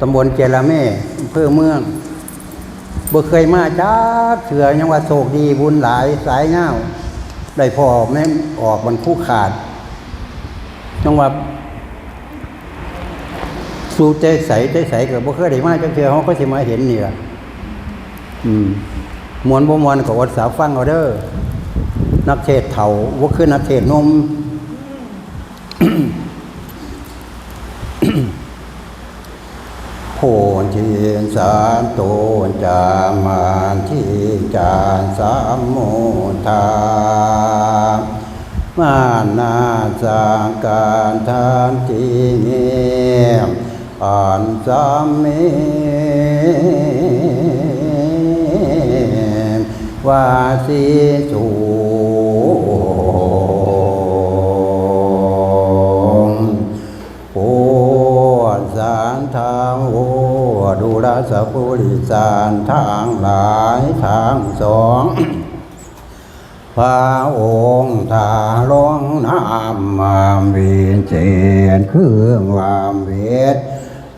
ตำบลเจรเม่อำเภอเมืองบ่เคยมาจ้าเถื่อยังว่าโชคดีบุญหลายสายเงาได้พอแม่ออกมันคู่ขาดจังว่าสู่ใจใสใจใสก็บ่เคยได้มาจังเทื่อเฮาก็สิมาเห็นนี่ล่ะอืมมวนบ่มวนก็อดสาวฟังเอาเด้อนักเทศเฒ่าบ่คือนักเทศนม โพนเทีนสามโตนจามานที่จานสามโมทามานาสางการทานจีเงียมอ่านสามเมว่าสีสู ดูแลสัพพุริสารทางหลายทางสองพระองค์ทาลงน้ำมามวีเจนคืองวามเวท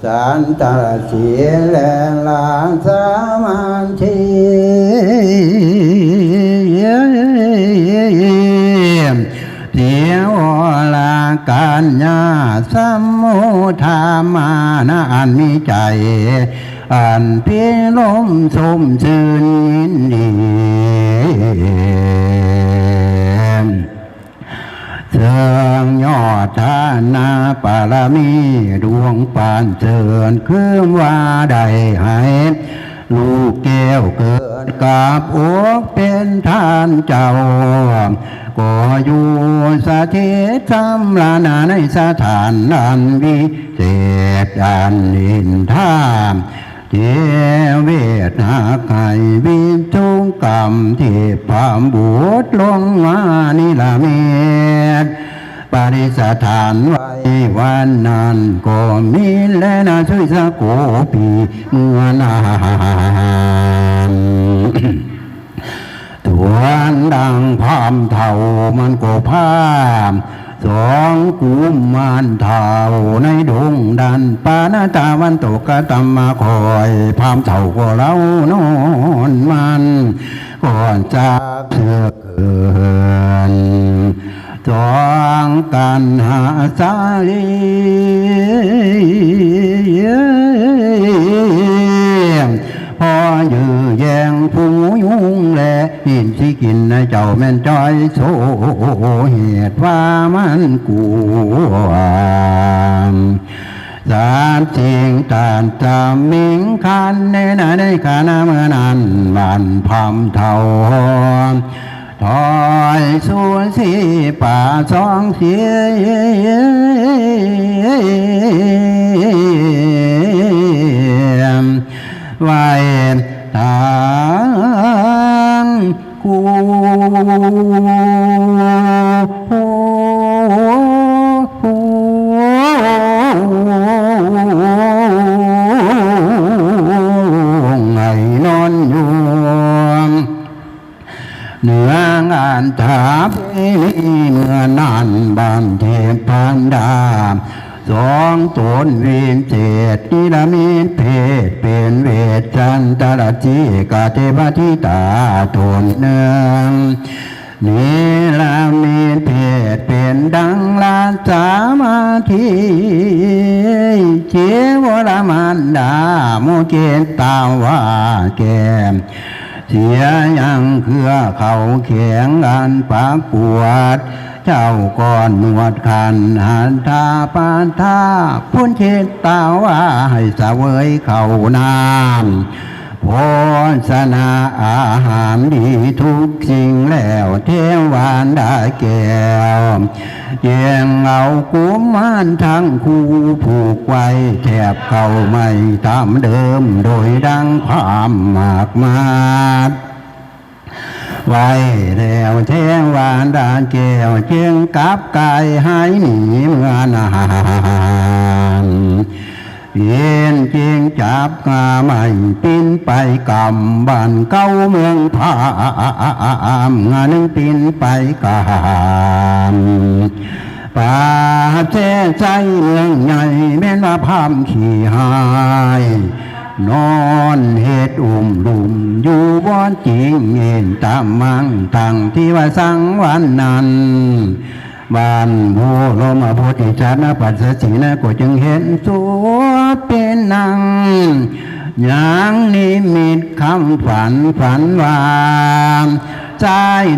สารตาเสียและลาสามันทีเดียวลาการญาสัมโมธามานะอันมีใจ อันเพียลมสมชื่นยินดีเชิงยอดทานาปารมีดวงปานเชิญเครื่องว่าใดให้ลูกแก้วเกิดกับอกเป็นทานเจ้า ก็อยู่สถิตธรรมลานาในสถานนันวิเศษอันนินทาม เทเวทนาไก่วิจุงกรรมที่พามบูดลงมานิละเมตปาริสถานไว้วันนั้นก็มีและนาช่วยสะโกปีเมื่อนานถวนดังพามเท่ามันก็พาม สองกุมมานเท่าในดงดันปานาตาวันตกกะตำมาคอยพามเท่าก็เล่านอนมันก่อนจากเธอเกินจองกันหาสาลี อยื้อแยงผู้ยุงแลหินที่กินในเจ้าแม่นจอยโซเหตุว่ามันกวมสารจริงตานจำมิงคันในนาในขานาเมื่อนั้นมันพำเท่าถอยสูนสีป่าสองเสียม ไว้ทางกูเหนืองานถาเพเมื่อนานบานเทพพันดา สองตนวินเจตนิรมิตเพศเป็นเวทจันตรจีกาเทพธิตาตนเนืองนิรมิตเพศเป็นดังลาสามาทีเจวรมันดาโมเกตตาวาแกมเสียยังเครือเขาแข็งอันปากปวด เจ้าก่อนหนวดคันหันทาปานทาพ้นเชตตาว่าให้สเสวยเขานามโพสนาอาหารดีทุกสิ่งแล้วเทวานได้แก้วเยียงเอากุมารทั้งคู่ผูกไว้แทบเขาไม่ตามเดิมโดยดังความมากมาย ไว้แล้วเทวาดานเจียวเจียงกับกายหายหนีเมื่อนานเย็นเจียงจับงาไม่ปินไปกำบ้านเก้าเมืองพามงานหนึ่งปินไปกำป่าเจ้ใจเมืองใหญ่แม่นว่าพามขี่หาย นอนเฮ็ดอุ่มลุมอยู่บ่อนจริงเงินตามมังตังที่ว่าสังวันนั้นบ้านโพลมโพธิจาณปัสสสีนะก็จึงเห็นตัวเป็นนางอย่างนิมิตคำฝันฝันว่าใจ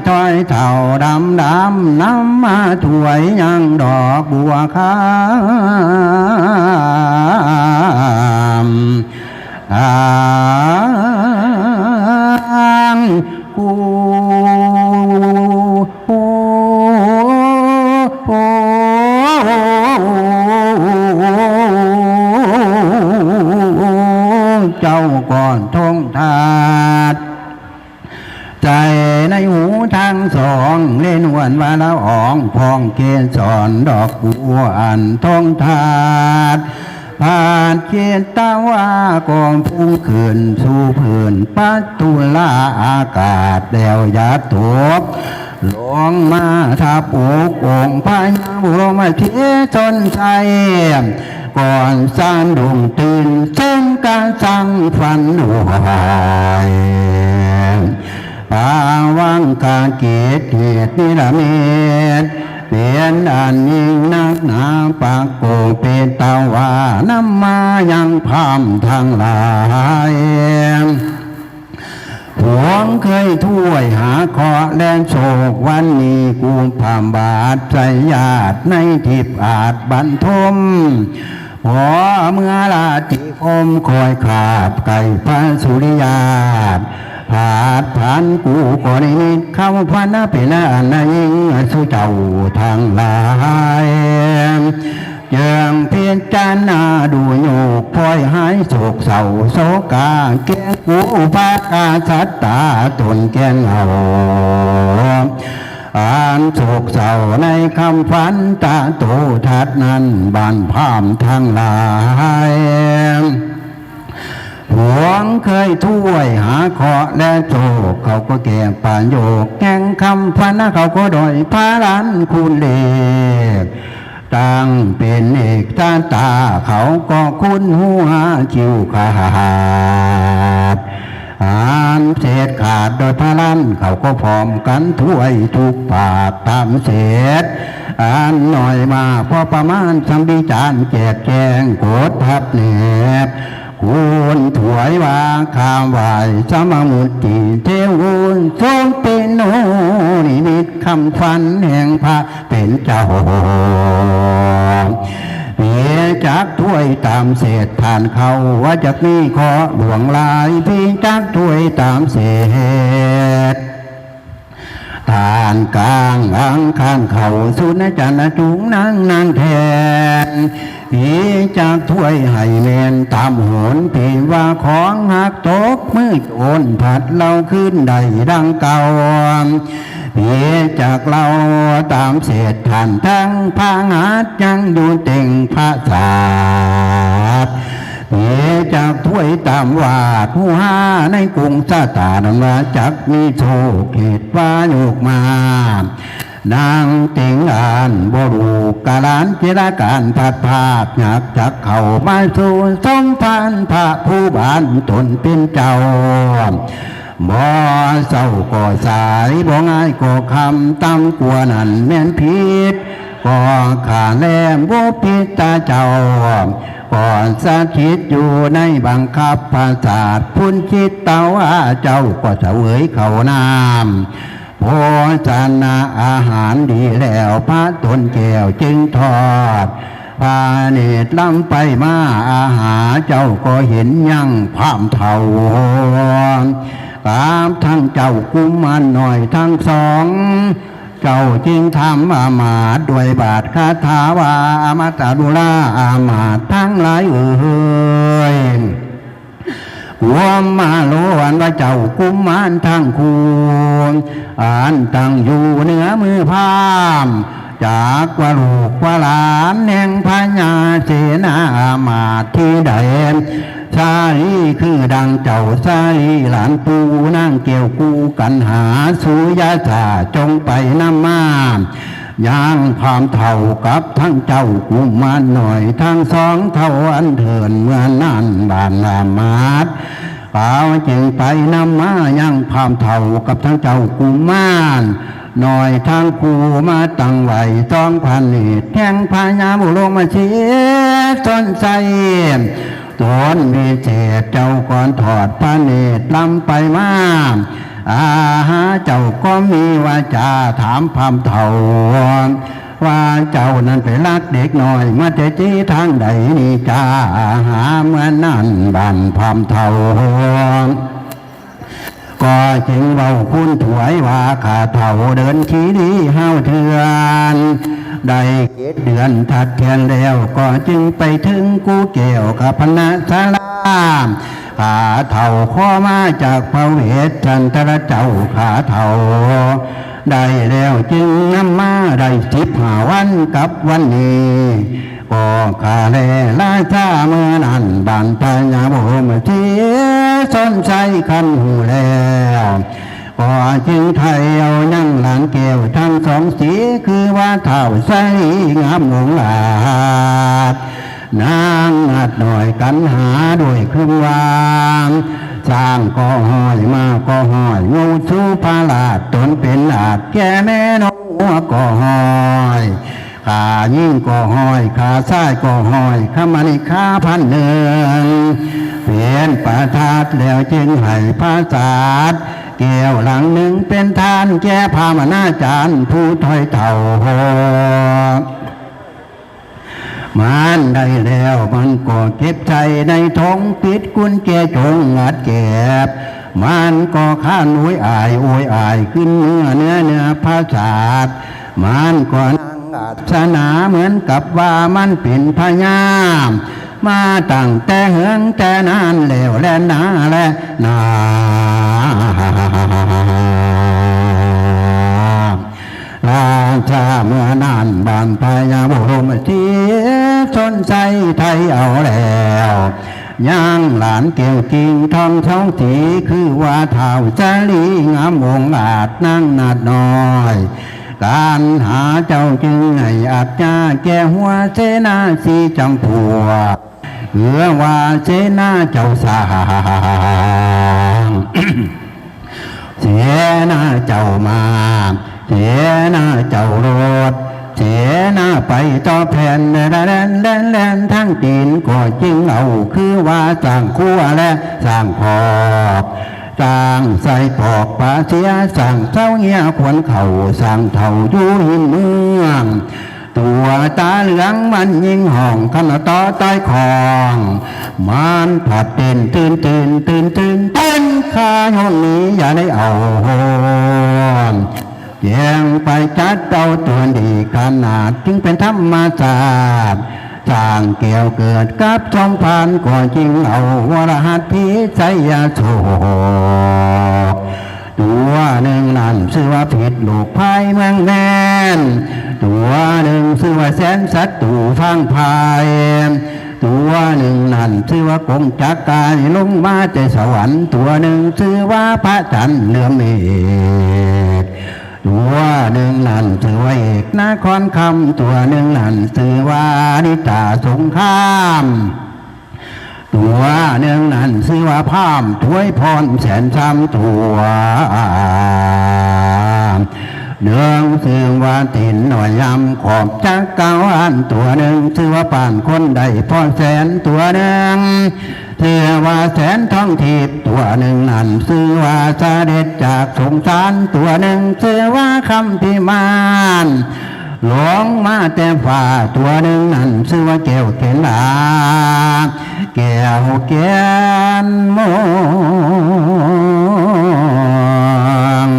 ถอยเท่าดำดำน้ำมาถวยยังดอกบัวขาว อางกูเจ้าก่อนทงทาดใจในหูทางสองเล่นวนวาละอองพองเกสรดอกบัวอันทองทาด ผ่านเขียนตาว่ากองพุ่งขึ้นสู่พื้นปัตุลาอากาศแดวยาตกลงมาทับอกองพระยาบุรมาเทชนใจก่อนสร้างดวงตื่นเส้นการสั่งฝันหวายปาวังการเกตเหตุนิรเมต เปลี่ยนอันยิ่งนักหนาปากโกเป็นตาวานำมายังพามทางหลายหวงเคยถ้วยหาเคราะห์แลนโศกวันนี้กูพามบาทใจญาติในทิพย์อาจบันทมพอเมื่อลาติคมคอยขาบไก่พระสุริยาต ผาดพันกูก็ได้นิดคำพันนาเป็นอันยิ่งสุเจ้าทางลายอยังเพียงจานนาดูโยกพลอยหายโศกเศร้าโศกาแก้กูปากาสัตตาตนแกงเอาอ่านโศกเศร้าในคำฝันตาโตทัดนั้นบานพามทางหลาย หวงเคยถ้วยหาเคราะและโจกเขาก็แก่ป่านโยกแกงคำพันนะเขาก็ดอยพาลันคุณเล็กตั้งเป็นเอกตาตา เขาก็คุ้นหัวคิวขาดอ่านเศษขาดโดยพาลันเขาก็พร้อมกันถ้วยทุกปากตามเศษอ่านหน่อยมาพอประมาณสัมบิจารแจกแจงโกดทับเนบ คุณถวยว่าคามไหวสมมุติเทวุนทรงเป็นโนนิมิตคำฟันแห่งพระเป็นเจ้าเพียจากถ้วยตามเศษผ่านเขาว่าจะมีขอหลวงลายพี่จากถ้วยตามเศษ ทานกลางอังข้างเขาสุนจันทร์จุงนางนางแทนผีจากถ้วยให้เมนตามโหนผีว่าของหักตกมืดโอนผัดเราขึ้นได้ดังเก่าผีจากเราตามเศษผ่านทั้งพางาดยังอยู่เต่งพระศาสตร์ หวยตามวาดผู้ห้าในกรุงสาตานมาจักมีโชคเหตุว่าโยกมานางติงอานบรูกาลานเจรการผัดภาคอยากจักเข้ามาสู่สมพันพระผู้บานตนเป็นเจ้าบ่เศร้าก็สายบ่ง่ายก็คำตำกลัวนั่นแม่นผิดก็ขาแลมบ่ผิดตาเจ้า ก่อนสาธิตอยู่ในบังคับภาษาทพุนคิดเตาว่าเจ้าก็เสวยเขาน้ำโพจานาอาหารดีแล้วพระตนแก้วจึงทอดพาเนตรล้ำไปมาอาหาเจ้าก็เห็นยังพามเท่ากามทั้งเจ้ากุมมันหน่อยทั้งสอง เจ้าจึงทำอามาตด้วยบาทคาถาวาอมตะดุลาอามาตทั้งหลายเอ่ยหัวมาโลวันว่าเจ้ากุมมารทั้งคูณอ่านตั้งอยู่เหนือมือพามจากว่าลูกว่าหลานแห่งพญาเสนามาตที่ใด ชาลีคือดังเจ้าชาลีหลานปูนั่งเกี่ยวกูกันหาสุยาจาจงไปน้ำมาย่างพามเท่ากับทั้งเจ้ากุมารหน่อยทั้งสองเท่าอันเถินเมื่อนั่นบานลามาดป่าจึงไปนำมาย่างพามเท่ากับทั้งเจ้ากุมารหน่อยทางคูมาตั้งไว้องพันนิดแทงพญาบุลงมาเชียจนใส ตนมีเจตเจ้าก่อนถอดพระเนตรลำไปมาอาหาเจ้าก็มีวาจาถามพามเท่าว่าเจ้านั้นไปรักเด็กน้อยมาแต่จีทางใดนี่จ้าหาเมื่อนั่นบันพามเท่าก็จึงเบาคุณถวยว่าขาเท่าเดินขี้ดีห้าวเถือน ได้เกตเดือนถัดแทนแล้วก็จึงไปถึงกูเกี่ยวกับพนะสารามขาเท่าข้อมาจากพระเวทจันทรเจ้าขาเท่าได้แล้วจึงนำมาได้สิบห้าวันกับวันนี้ก็ขาแลราชาเมื่อนั้นบานพญาโบมเทียสนใจคันหูแล้ว ก็จึงไทยเอานั่งหลานแก้วทั้งสองสีคือว่าเท่าใสงามหงหลาดนางหัดหน่อยกันหาด้วยเครื่องวางสร้างก็ห้อยมาก็ห้อยงูชูพาลาดตนเป็นอาจแก่แม่นหัวก็ห้อยขายิ่งก็ห้อยขาซ้ายก็ห้อยขามันอีกขาพันหนึ่งเปลี่ยนประทัดแล้วจึงให้พระศาสตร์ แก้วหลังหนึ่งเป็นทานแก่พามนาจารย์ผู้ถอยเท่าหมันได้แล้วมันก็เก็บใจในท้องปิดกุญแจจงงัดเก็บมันก็ข้านโวยอายโวยอายขึ้นเนื้อเนื้อเนื้อภาษาทมันก็นั่งอัศนาเหมือนกับว่ามันเป็นพญามมาตั้งแต่เหืองแต่นานแล้วและนาและนา ชาเมื่อนานบานพญาบุรมเทียชนใจไทยเอาแล้วย่างหลานเกี่ยวกิงทองท้องสีคือว่าเท่าจารีงามวงอาจนั่งนาดน้อยการหาเจ้าจึงให้อาจจะแก่หัวเสนาสีจำผัวเหือว่าเสนาเจ้าสางเสนาเจ้ามา เสียหน้าเจ้ารถเสียหน้าไปต่อแผ่นแลนแลนแลนแลนทั้งตีนก็จึงเอาคือว่าสร้างครัวและสร้างพอกสร้างใส่ปอกปลาเสียสร้างเจ้าเงี้ยขวนเข่าสร้างเท่าอยู่หินเมืองตัวตาเหลืองมันยิงห่องขณะต่อใต้คองมันผัดเป็นตื่นตื่นตื่นตื่นเต้นข้าห้องนี้อย่าได้เอาหอน แยงไปจัดเจ้าตัวดีขนาด จึงเป็นธรรมศาสตร์สร้างเกี่ยวเกิดกับช่องผ่านก็จริงเอาวรหัสพิใจยโชตัวหนึ่งนั่นชื่อว่าผิดลูกพายเมืองแมนตัวหนึ่งชื่อว่าแสนสัตว์ตูฟังพายตัวหนึ่งนั่นชื่อว่ากงจักรกายลงมาจากสวรรค์ ตัวหนึ่งชื่อว่าพระจันทร์เหลือมเมฆ ตัวหนึ่งนั่นชื่อว่าเอกนครคำตัวหนึ่งนั่นชื่อว่านิตาสงครามตัวหนึ่งนั้นชื่อว่าพามถวยพรแสนช้ำตัวเนื่องชื่อว่าตินหน่อยยำขอบจักเก้าอันตัวหนึ่งชื่อว่าป่านคนใดพรแสนตัวหนึ่ง ชื่อว่าแสนท้องทิพย์ตัวหนึ่งนั้นชื่อว่าเสด็จจากสงสารตัวหนึ่งชื่อว่าคำพิมานหลงมาแต่ฝ่าตัวหนึ่งนั่นชื่อว่าแก้วเกลาแก้วแกนมอง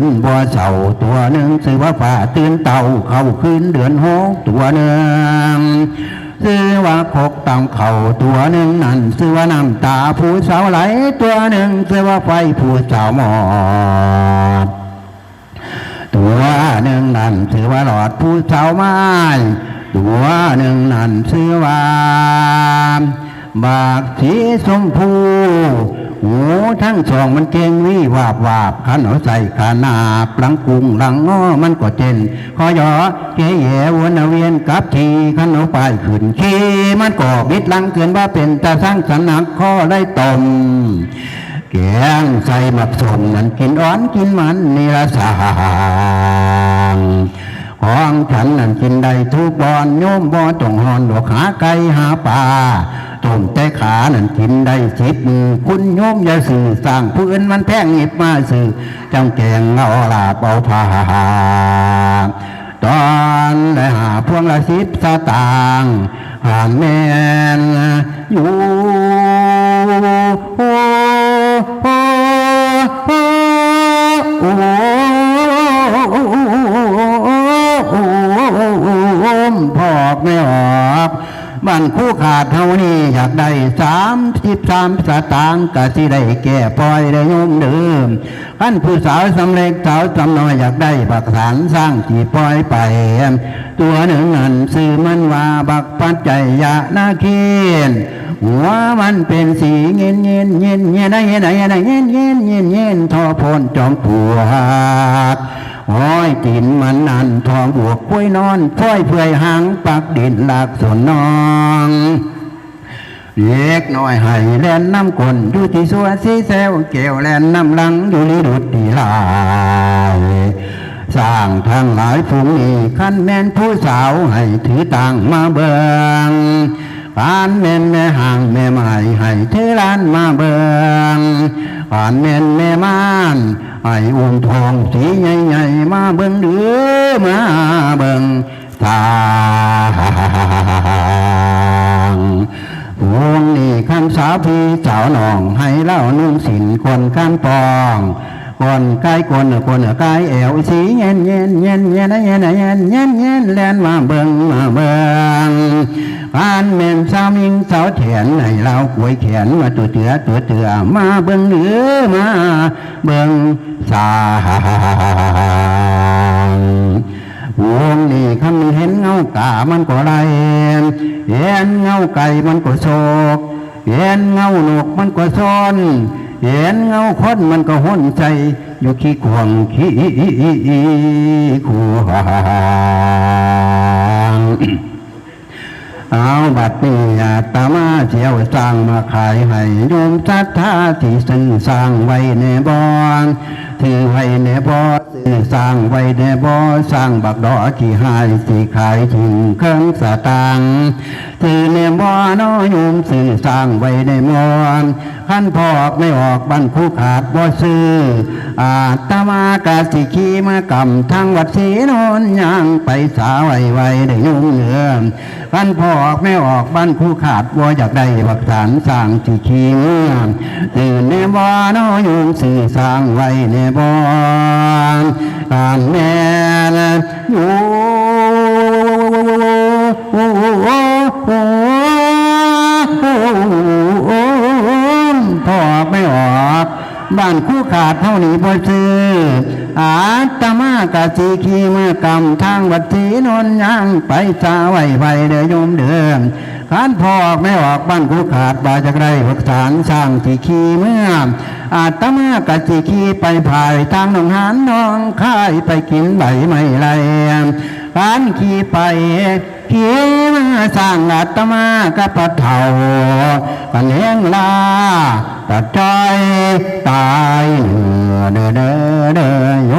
นบัวเสาตัวหนึ่งสือว่าฝ่าตื่นเต่าเข้าคืนเดือนหกตัวหนึ่งสือว่าคกตามเข่าตัวหนึ่งนั่นสือว่าน้ำตาผู้สาวไหลตัวหนึ่งสือว่าไฟผู้สาวหมอดตัวหนึ่งนั่นถือว่าหลอดผู้เจ้าไม้ตัวหนึ่งนั่นชื่อว่า บากสีสมพูหูทั้งสองมันเก่งวิวาบวาบขันเอาใส่ขานาบหลังกุงหลังง้อมันก็เจนคอยอเกยแยวนเวียนกับทีขันเอาไปขึ้นขี้มันก็บิดหลังเกินว่าเป็นตาสร้างสนักข้อได้ตมแกงใส่มักสมนั้นกินอ่อนกินมันนี่ละสางของฉันนั้นกินได้ทุกบอนโยมบอจงหอนดอกหาไก่หาปลา ต้มแต่ขานั่นกินได้สิบมือ คุณโยมอย่าสื่อสร้างผู้อื่นมันแพงหยิบมาสื่อจังแกงเอาลาบเอาผาตอนได้หาพวงละสิบสตางค์หาแมนอยู่โอ้โอ้โอ้โอ้พอกไม่ออก บ้านคู่ขาดเท่านี้อยากได้สามสิบสามสตางค์กะสิได้แก่ปล่อยได้ยมเดิมขั้นผู้สาวสำเร็จสาวสำน้อยอยากได้บักสารสร้างจีปล่อยไป ตัวหนึ่งนั่นซื้อมันว่าบักปัจจัยยะนาเคนหัวมันเป็นสีเงินเงินเงินเงินได้เงินได้เงินได้เงินเงินเงินเงินทอพนจอมปวด ห้อยกินมันนันทองบวกกล้วยนอนพ้อยเพื่อยหางปักดินหลักสนนองเล็กน้อยให้แล่นน้ำกลนอยู่ที่สวสีแซวเกวแล่นน้ำลังอยู่ลิดุดดีลายสร้างทางหลายฝูงนี้ขั้นแม่นผู้สาวให้ถือตังมาเบิงปานแม่นแม่ห่างแม่ไม้ให้ถือล้านมาเบิง ปานแม่นแม่ม่านไอ้อุ้มทองสีใหญ่ๆมาเบิงเดือมาเบิงตางวงนี้คำสาวพี่สาวน้องให้เล่านุ่งสินคนข้ามปอง คนใกล้คนคนใกล้แอวสีเย็นเย็นเย็นเย็นเย็นเย็นเย็นเย็นแลนมาเบิงมาเบิงผ่านเมนสาวมิงสาวแถนให้เรากวยแขนมาตัวเตือตัวเตือมาเบิงหนือมาเบิงสางวงนี้คำเห็นเงากามันก็ไรเห็นเงาไก่มันก็โศกเห็นเงาหนกมันก็ซ้อน เห็นเงาคนมันก็ห้นใจ อยู่ขี้ควงขี้ขวางเอาบัดนี้อาตมาเจียวสร้างมาขายให้โยมศรัทธาที่ซึ่งสร้างไว้ในบ้าน ถือไว้ในบ่อซื้อสร้างไว้ในบ่อสร้างบักดอกี่หายสิขายทิ้งเครื่องสตางค์ถือในบ่อน้อยมซื้อสร้างไว้ในมอนขั้นพอกไม่ออกบันคู่ขาดบ่ซื้ออาตมากาสิขีมากำทางวัดศรีนนย่างไปสาไว้ไว้ได้ยุ่งเหนือบ้นพอกไม่ออกบ้านคู่ขาดบัวอยากได้บักสารสร้างที่ขีเมืองตื่นในบ่อน้อยยุงสื่อสร้างไว้ในบ่อการแม่นะอยู่พ่อไม่ออกบ้านคู่ขาดเท่านี้บ่ซื้ออาตมากะสีขีเมื่อกำทางวัดศรีนนย่างไปสาไว้ไว้เด้อโยมเดิม ขานพอออกไม่ออกบ้านคู่ขาดบาจากไรหักสารสร้างสีขีเมื่ออาตมากะสีขีไปภายทางหนองหานหน้องค่ายไปกินใบไม่ไรขานขี่ไปขี่มาสร้างอาตมากะปะเท่ากันเลี้ยงลาตัดใจตายเด้อเด้อเด้อโย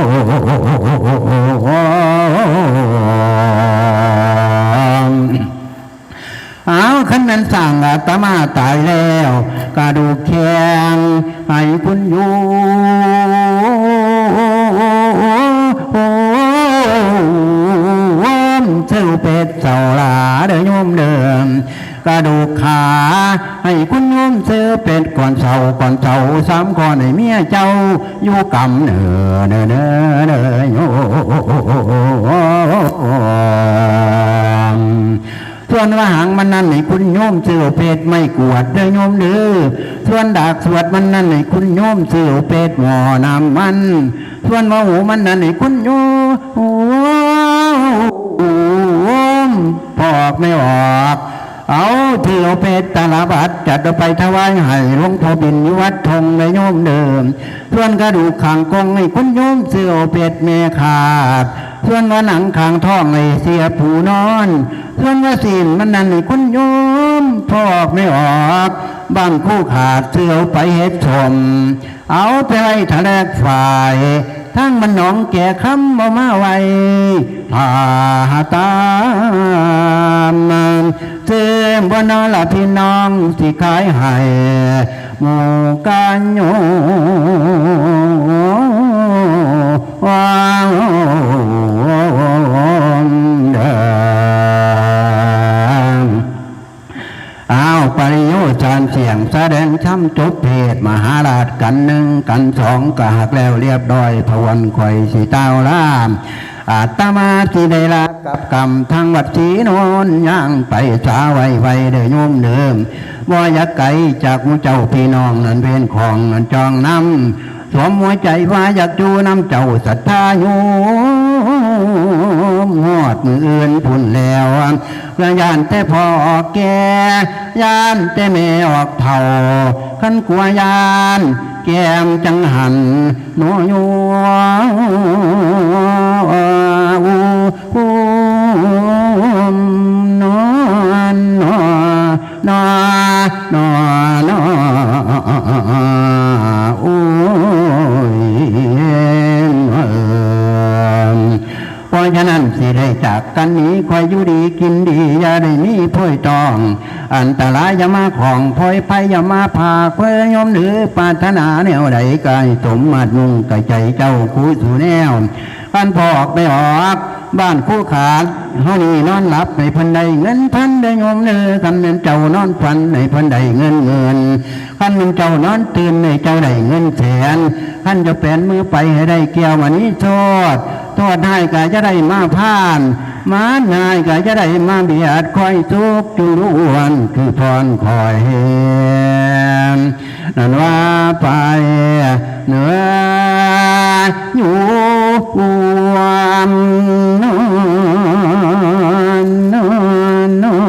อาตมาตายแล้วกระดูกแข็งให้คุณอยู่เจ้าเป็ดเจ้าลาเด้อโยมเดิมกระดูกขาให้คุณโยมซื้อเป็ดก่อนเสาก่อนเสาสามก่อนให้เมียเจ้าอยู่กำเนอเนอเนอเนอโยม ส่วนว่าหางมันนั่นให้คุณโยมซื้อเป็ดไม่กวดเด้อโยมเด้อส่วนดากสวดมันนั่นให้คุณโยมซื้อเป็ดหมอนำมัน ส่วนว่าหูมันนั่นให้คุณโยมพอกไม่ออกเอาเที่ยวเพชรตาลบัดจัดเอาไปถวายให้หลวงพ่อบินวัดทงในโยมเดิมส่วนกระดูกขางกงให้คุณโยมเสือเพชรเมขาด ส่วนว่าหนังขางท้องให้เสียผูนอนส่วนว่าสินมันนั่นให้คุณโยมพอกไม่ออกบ้านคู่ขาดเสือเอาไปเฮ็ดชม เอาไปไว้ทะเลกฝ่ายทั้งมันหนองแก่คำบ่มาไว้พาตามเติมบ่นอละพี่น้องสิขายให้หมู่กันโยว ปริโยชานเสียงแสดงช้ำจบเพศมหาราชกันหนึ่งกันสองกหักแล้วเรียบร้อยพวันคอยสีเต้าล่ามอาตมาที่ได้ลากับกรรมทางวัดศรีโนนย่างไปสาไว้ไว้เด้อโยมเดิมว่ายากไกลจากมูเจ้าพี่น้องนันเป็นของนันจองน้ำสวมหัวใจว่าอยากจูน้ำเจ้าศรัทธาโย มหอดมืออื่นพุ่นแล้วเพื่อยานแต่พอแกยานแต่แม่ออกเท่าขันกลัวยาน แกมจังหันโนโยอูนอนนอนอนอน ฉะนั้นสิได้จากกันนี้คอยอยู่ดีกินดี อย่าได้มีพ้อยตอง อันตรายอย่ามาของพ้อยภัยอย่ามาพาเพื่อยมหรือปรารถนาแนวใดกายสมมาตรนุ่งกายใจเจ้าคู่สู่แนว กันพอกไปออกบ้านคู่ขาดเฮานี่นอนหลับในพันใดเงินพันได้งมเนื้อคันเป็นเจ้านอนพันในพันใดเงินเงินคันเป็นเจ้านอนตื่นในเจ้าได้เงินแสนคันจะแปลนมือไปให้ได้เกี่ยววันนี้โทษโทษได้ก็จะได้มาผ่าน มานายก็จะได้มาเบียดคอยทุกจุลวันคือถอนคอยเห็นนั่นว่าไปเหนืออยู่ควัมนอนนอน